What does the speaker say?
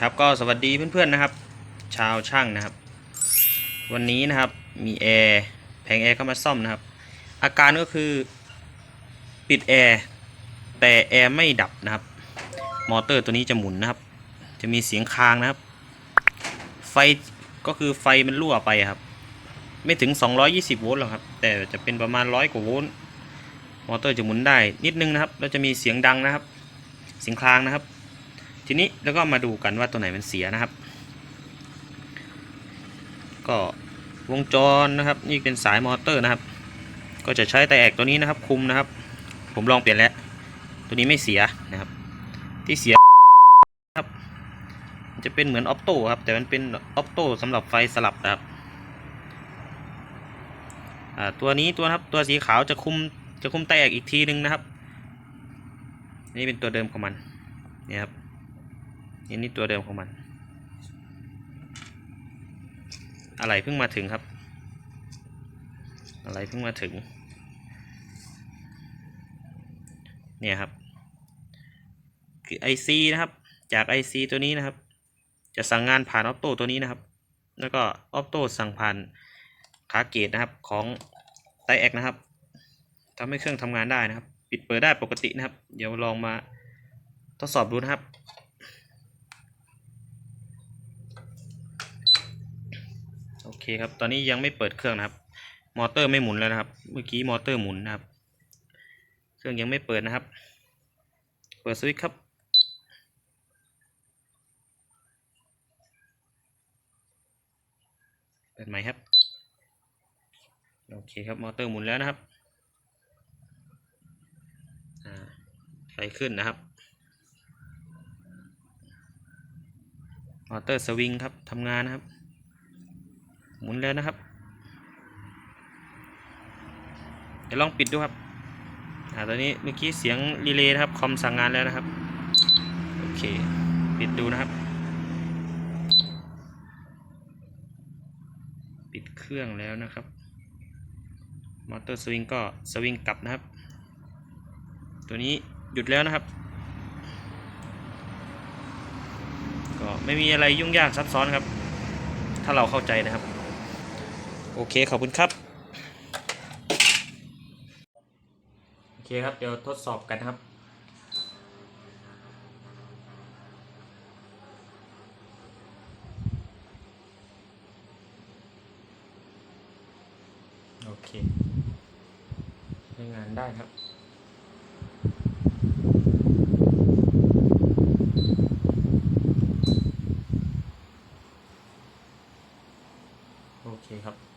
ครับก็สวัสดีเพื่อนๆนะครับ ชาวช่างนะครับ วันนี้นะครับมีแอร์แผงแอร์เข้ามาซ่อมนะครับ อาการก็คือปิดแอร์แต่แอร์ไม่ดับนะครับ มอเตอร์ตัวนี้จะหมุนนะครับ จะมีเสียงค้างนะครับ ไฟก็คือไฟมันรั่วไปครับ ไม่ถึง 220 โวลต์หรอกครับ แต่จะเป็นประมาณร้อยกว่าโวลต์มอเตอร์จะหมุนได้นิดนึงนะครับแล้วจะมีเสียงดังนะครับ เสียงคลางนะครับ ทีนี้แล้วก็มาดูกันว่าตัวไหนมันเสียนะครับ ก็วงจรนะครับนี่เป็นสายมอเตอร์นะครับ ก็จะใช้แต่แอกตัวนี้นะครับ คุมนะครับ ผมลองเปลี่ยนแล้ว ตัวนี้ไม่เสียนะครับ ที่เสียครับจะเป็นเหมือนออปโต้ครับแต่มันเป็นออปโต้สำหรับไฟสลับนะครับตัวนี้ตัวครับตัวสีขาวจะคุมจะคุมแตกอีกทีนึงนะครับ นี่เป็นตัวเดิมของมันนี่ครับ นี่นี่ตัวเดิมของมัน อะไรเพิ่งมาถึงครับ อะไรเพิ่งมาถึง เนี่ยครับ คือ IC นะครับ จาก IC ตัวนี้นะครับ จะสั่งงานผ่านออ t โต้ตัวนี้นะครับ แล้วก็ออ t โต้สั่งผ่านขาเกตนะครับของไตแอกนะครับทำให้เครื่องทำงานได้นะครับ ปิดเปิดได้ปกตินะครับ เดี๋ยวลองมาทดสอบดูนะครับ โอเคครับ ตอนนี้ยังไม่เปิดเครื่องนะครับ มอเตอร์ไม่หมุนแล้วนะครับ เมื่อกี้มอเตอร์หมุนนะครับ เครื่องยังไม่เปิดนะครับ เปิดสวิตช์ครับ เปิดไหมครับ โอเคครับ มอเตอร์หมุนแล้วนะครับไฟขึ้นนะครับมอเตอร์สวิงครับทำงานนะครับ หมุนแล้วนะครับ เดี๋ยวลองปิดดูครับอ่าตอนนี้เมื่อกี้เสียงรีเลย์นะครับคอมสั่งงานแล้วนะครับ โอเค ปิดดูนะครับ ปิดเครื่องแล้วนะครับ มอเตอร์สวิงก็สวิงกลับนะครับ ตัวนี้หยุดแล้วนะครับ ก็ไม่มีอะไรยุ่งยากซับซ้อนครับ ถ้าเราเข้าใจนะครับ โอเคขอบคุณครับ โอเคครับ เดี๋ยวทดสอบกันครับโอเคใช้งานได้ครับโอเคครับ